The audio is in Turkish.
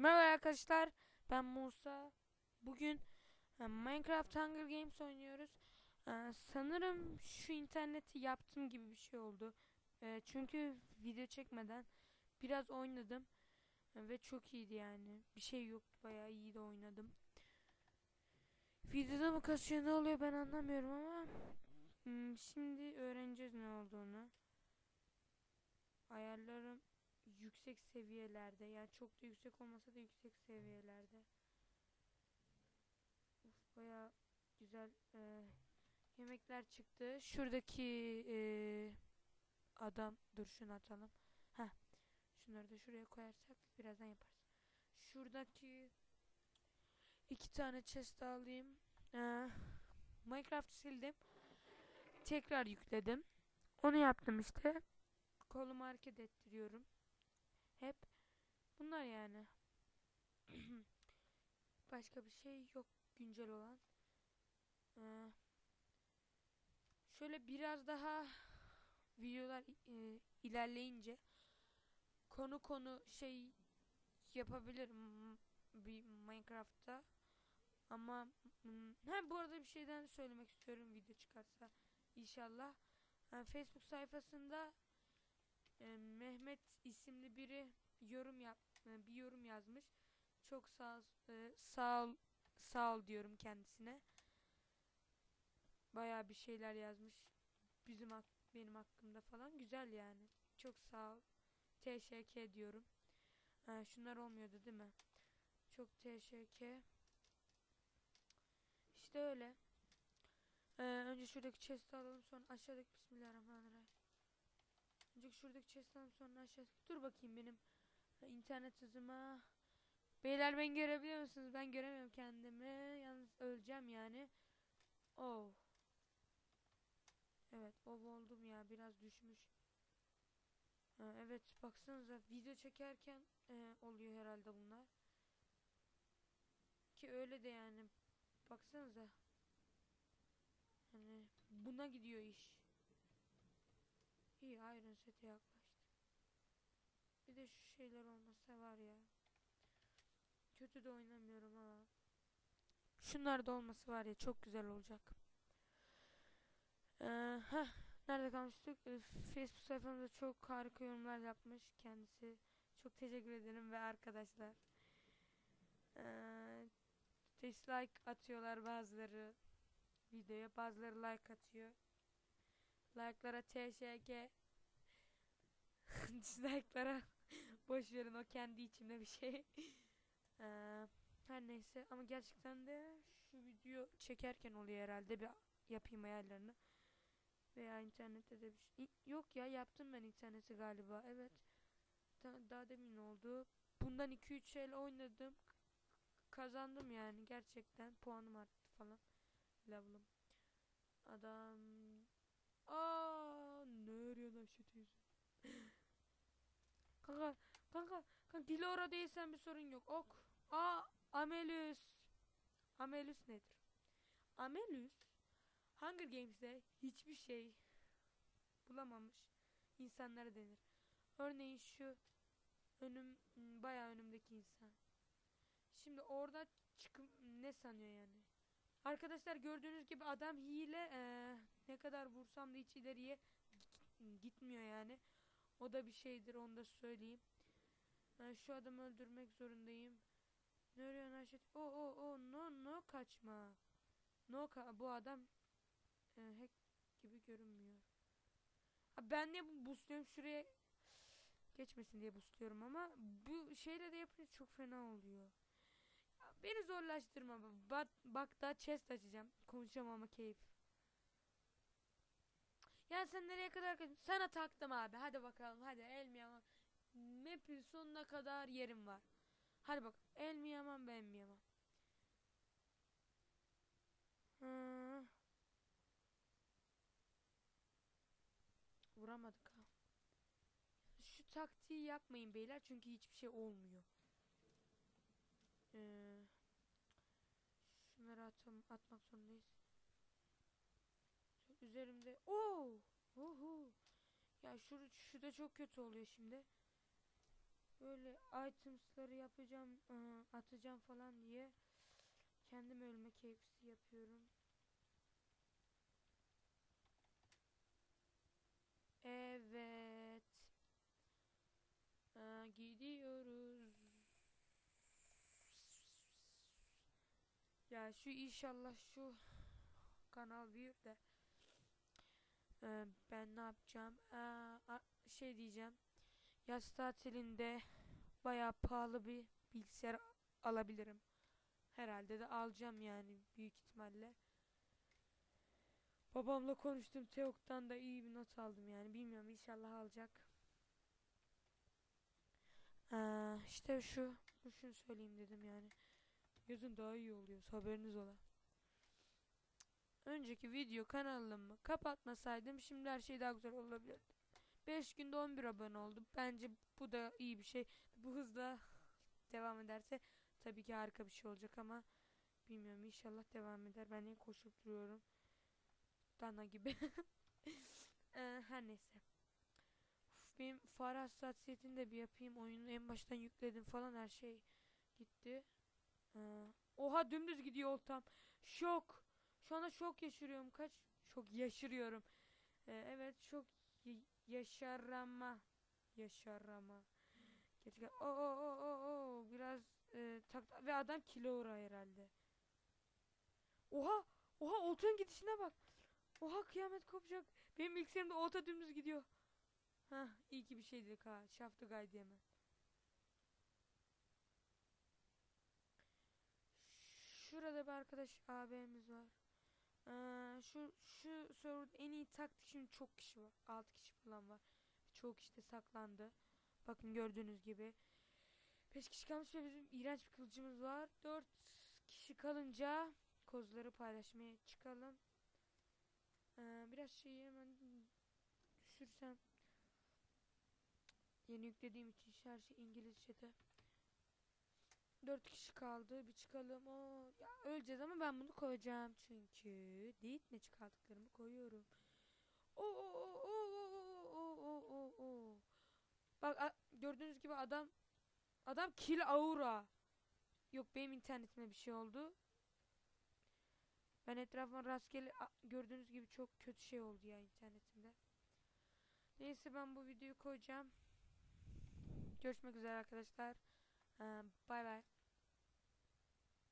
Merhaba arkadaşlar, ben Musa. Bugün e, Minecraft Hunger Games oynuyoruz. E, sanırım şu interneti yaptığım gibi bir şey oldu. E, çünkü video çekmeden biraz oynadım ve çok iyiydi yani. Bir şey yok, bayağı iyi de oynadım. Videoda mı kasıyor ne oluyor ben anlamıyorum ama hmm, şimdi öğreneceğiz ne olduğunu. Ayarlarım yüksek seviyelerde yani çok da yüksek olmasa da yüksek seviyelerde. Uf baya güzel e, yemekler çıktı. Şuradaki e, adam dur şunu atalım. Ha şunları da şuraya koyarsak birazdan yaparız. Şuradaki iki tane chest alayım. E, Minecraft sildim. Tekrar yükledim. Onu yaptım işte. Kolumu hareket ettiriyorum. Bunlar yani. Başka bir şey yok güncel olan. Ee, şöyle biraz daha videolar e, ilerleyince konu konu şey yapabilirim bir Minecraft'ta. Ama ha bu arada bir şeyden söylemek istiyorum video çıkarsa inşallah. Ha, Facebook sayfasında e, Mehmet isimli biri yorum yap e, bir yorum yazmış. Çok sağ e, sağ ol sağ ol diyorum kendisine. Bayağı bir şeyler yazmış. Bizim benim hakkımda falan güzel yani. Çok sağ ol. TŞK diyorum. Ha, şunlar olmuyordu değil mi? Çok TŞK. İşte öyle. Ee, önce şuradaki chest'i alalım sonra aşağıdaki Bismillahirrahmanirrahim. Önce şuradaki chest'ten sonra aşağıdaki. Dur bakayım benim e, internet hızıma. Beyler ben görebiliyor musunuz? Ben göremiyorum kendimi. Yalnız öleceğim yani. Oh. Evet, ov oldum ya. Biraz düşmüş. Ha, evet, baksanıza video çekerken e, oluyor herhalde bunlar. Ki öyle de yani. Baksanıza. Hani buna gidiyor iş. İyi Iron Set'e yaklaştı. Bir de şu şeyler olmasa var ya. Kötü de oynamıyorum ha. Şunlar da olması var ya çok güzel olacak. Ee, heh, nerede kalmıştık? Ee, Facebook sayfamızda çok harika yorumlar yapmış kendisi. Çok teşekkür ederim ve arkadaşlar. Ee, dislike atıyorlar bazıları videoya, bazıları like atıyor. Like'lara TŞG Dislike'lara boş verin o kendi içimde bir şey. Ee, her neyse ama gerçekten de şu video çekerken oluyor herhalde bir yapayım ayarlarını. Veya internette de bir şey. Yok ya yaptım ben interneti galiba. Evet. Da- daha demin oldu. Bundan 2-3 el oynadım. Kazandım yani gerçekten. Puanım arttı falan. Level'ım. Adam Aa, ne arıyorsun Ayşe teyze? kanka, kanka, kanka Dilara değilsen bir sorun yok. Ok. Aa, Amelus. Amelus nedir? Amelus Hunger Games'de hiçbir şey bulamamış insanlara denir. Örneğin şu önüm bayağı önümdeki insan. Şimdi orada çıkıp ne sanıyor yani? Arkadaşlar gördüğünüz gibi adam hile eee, ne kadar vursam da hiç ileriye gi- gitmiyor yani. O da bir şeydir onu da söyleyeyim. Ben şu adamı öldürmek zorundayım. Ne arıyorsun Ayşe? O o o no no kaçma. No ka bu adam e, hack gibi görünmüyor. Ha, ben de bu şuraya geçmesin diye boostluyorum ama bu şeyle de yapınca çok fena oluyor. Beni zorlaştırma. Bak, bak daha chest açacağım. Konuşacağım ama keyif. Ya sen nereye kadar Sana taktım abi. Hadi bakalım. Hadi el mi yaman. Map'in sonuna kadar yerim var. Hadi bak. El mi yaman ben mi yaman. Vuramadık ha. Şu taktiği yapmayın beyler çünkü hiçbir şey olmuyor. Ee, şunları atam atmak zorundayız. Üzerimde. Oo! Uhu. Ya şu şu da çok kötü oluyor şimdi. böyle items'ları yapacağım, ıı, atacağım falan diye kendim ölme keyfisi yapıyorum. Evet. Aa, gidiyoruz. Ya şu inşallah şu kanal büyür de Ee, ben ne yapacağım? A- şey diyeceğim. Yaz tatilinde bayağı pahalı bir bilgisayar alabilirim. Herhalde de alacağım yani büyük ihtimalle. Babamla konuştum. Teok'tan da iyi bir not aldım yani. Bilmiyorum inşallah alacak. Ee, işte şu şunu söyleyeyim dedim yani. Yazın daha iyi oluyor. Haberiniz ola. Önceki video kanalımı kapatmasaydım şimdi her şey daha güzel olabilirdi. 5 günde 11 abone oldu. Bence bu da iyi bir şey. Bu hızla devam ederse tabii ki harika bir şey olacak ama bilmiyorum inşallah devam eder. Ben niye koşup duruyorum. Dana gibi. Ee, her neyse. Uf, benim fare hassasiyetini de bir yapayım. Oyunu en baştan yükledim falan her şey gitti. Oha dümdüz gidiyor oltam. Şok. Şu anda şok yaşıyorum. Kaç? Şok yaşıyorum. Ee, evet şok yaşarama. Yaşarama. Gerçekten o o o o o biraz e, tak ve adam kilora herhalde. Oha! Oha oltanın gidişine bak. Oha kıyamet kopacak. Benim bilgisayarımda olta dümdüz gidiyor. Hah iyi ki bir şey dedik ha. Şaftı gaydi hemen. Şurada bir arkadaş AB'miz var. Ee, şu şu serverda en iyi taktik şimdi çok kişi var. 6 kişi falan var. Çok kişi de saklandı. Bakın gördüğünüz gibi. 5 kişi kalmış ve bizim iğrenç bir kılıcımız var. 4 kişi kalınca kozları paylaşmaya çıkalım. Ee, biraz şeyi hemen düşürsem. Yeni yüklediğim için her şey İngilizce'de. Dört kişi kaldı. Bir çıkalım. Aa, ya öleceğiz ama ben bunu koyacağım çünkü. Değil mi çıkarttıklarımı koyuyorum. Oo oo oo oo oo oo. Bak a, gördüğünüz gibi adam adam kill aura. Yok benim internetime bir şey oldu. Ben etrafıma rastgele a, gördüğünüz gibi çok kötü şey oldu ya internetimde. Neyse ben bu videoyu koyacağım. Görüşmek üzere arkadaşlar. Um, bye bye.